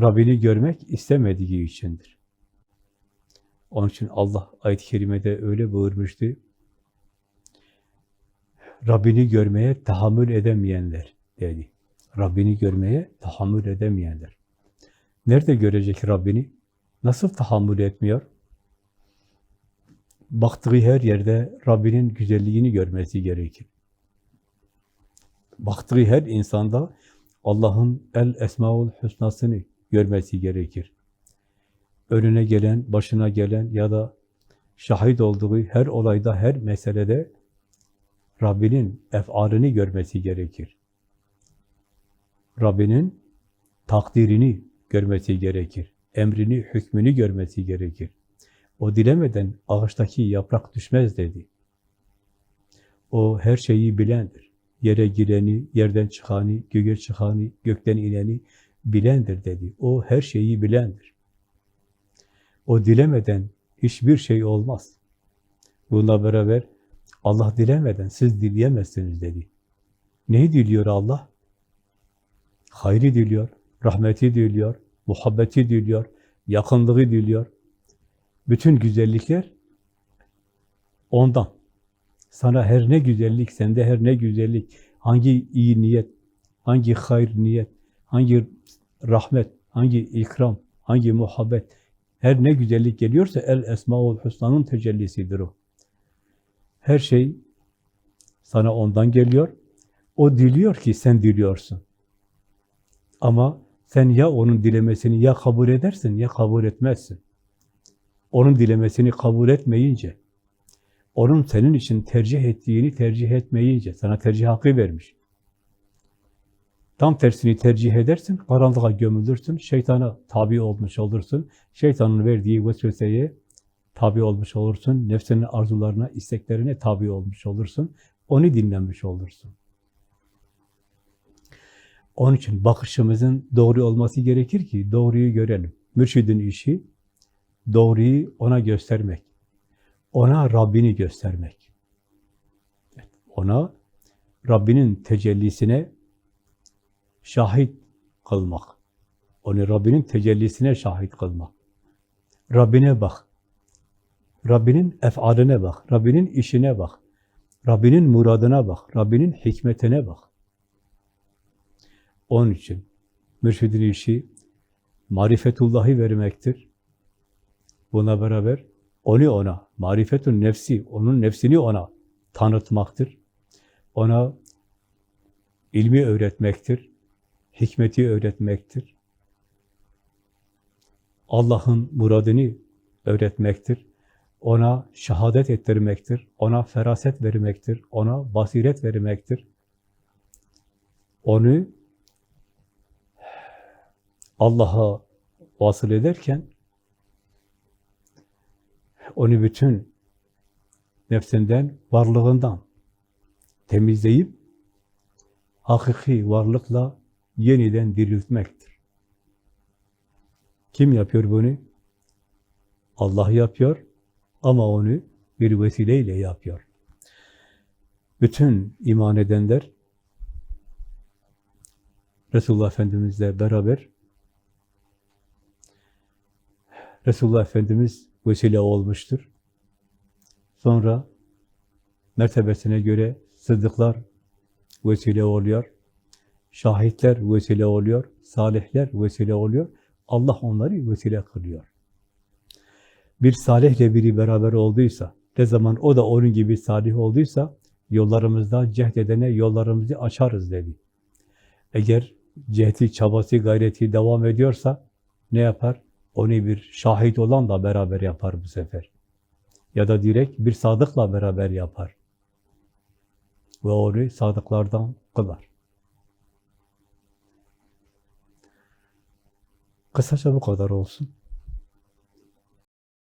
Rabbini görmek istemediği içindir. Onun için Allah ayet-i kerimede öyle buyurmuştu. Rabbini görmeye tahammül edemeyenler dedi. Rabbini görmeye tahammül edemeyenler. Nerede görecek Rabbini? Nasıl tahammül etmiyor? Baktığı her yerde Rabbinin güzelliğini görmesi gerekir. Baktığı her insanda Allah'ın el esmaul husnasını görmesi gerekir. Önüne gelen, başına gelen ya da şahit olduğu her olayda, her meselede Rabbinin ef'alini görmesi gerekir. Rabbinin takdirini görmesi gerekir. Emrini, hükmünü görmesi gerekir. O dilemeden ağaçtaki yaprak düşmez dedi. O her şeyi bilendir. Yere gireni, yerden çıkanı, göğe çıkanı, gökten ineni bilendir dedi. O her şeyi bilendir. O dilemeden hiçbir şey olmaz. Bununla beraber Allah dilemeden siz dileyemezsiniz dedi. Neyi diliyor Allah? Hayri diliyor, rahmeti diliyor, muhabbeti diliyor, yakınlığı diliyor. Bütün güzellikler ondan. Sana her ne güzellik, sende her ne güzellik, hangi iyi niyet, hangi hayır niyet, hangi rahmet, hangi ikram, hangi muhabbet, her ne güzellik geliyorsa el esmaul husna'nın tecellisidir o. Her şey sana ondan geliyor. O diliyor ki sen diliyorsun. Ama sen ya onun dilemesini ya kabul edersin ya kabul etmezsin. Onun dilemesini kabul etmeyince, onun senin için tercih ettiğini tercih etmeyince, sana tercih hakkı vermiş. Tam tersini tercih edersin, karanlığa gömülürsün, şeytana tabi olmuş olursun, şeytanın verdiği vesveseye tabi olmuş olursun, nefsinin arzularına, isteklerine tabi olmuş olursun, onu dinlenmiş olursun. Onun için bakışımızın doğru olması gerekir ki doğruyu görelim. Mürşidin işi doğruyu ona göstermek. Ona Rabbini göstermek. Ona Rabbinin tecellisine şahit kılmak. Onu Rabbinin tecellisine şahit kılmak. Rabbine bak. Rabbinin efaline bak. Rabbinin işine bak. Rabbinin muradına bak. Rabbinin hikmetine bak. Onun için mürşidin işi marifetullahı vermektir. Buna beraber onu ona, marifetun nefsi, onun nefsini ona tanıtmaktır. Ona ilmi öğretmektir, hikmeti öğretmektir. Allah'ın muradını öğretmektir. Ona şehadet ettirmektir, ona feraset vermektir, ona basiret vermektir. Onu Allah'a vasıl ederken onu bütün nefsinden, varlığından temizleyip hakiki varlıkla yeniden diriltmektir. Kim yapıyor bunu? Allah yapıyor ama onu bir vesileyle yapıyor. Bütün iman edenler Resulullah Efendimizle beraber Resulullah Efendimiz vesile olmuştur. Sonra mertebesine göre sıddıklar vesile oluyor. Şahitler vesile oluyor. Salihler vesile oluyor. Allah onları vesile kılıyor. Bir salihle biri beraber olduysa, ne zaman o da onun gibi salih olduysa, yollarımızda cehd edene yollarımızı açarız dedi. Eğer cehdi, çabası, gayreti devam ediyorsa ne yapar? Onu bir şahit olanla beraber yapar bu sefer. Ya da direkt bir sadıkla beraber yapar. Ve onu sadıklardan kılar. Kısaca bu kadar olsun.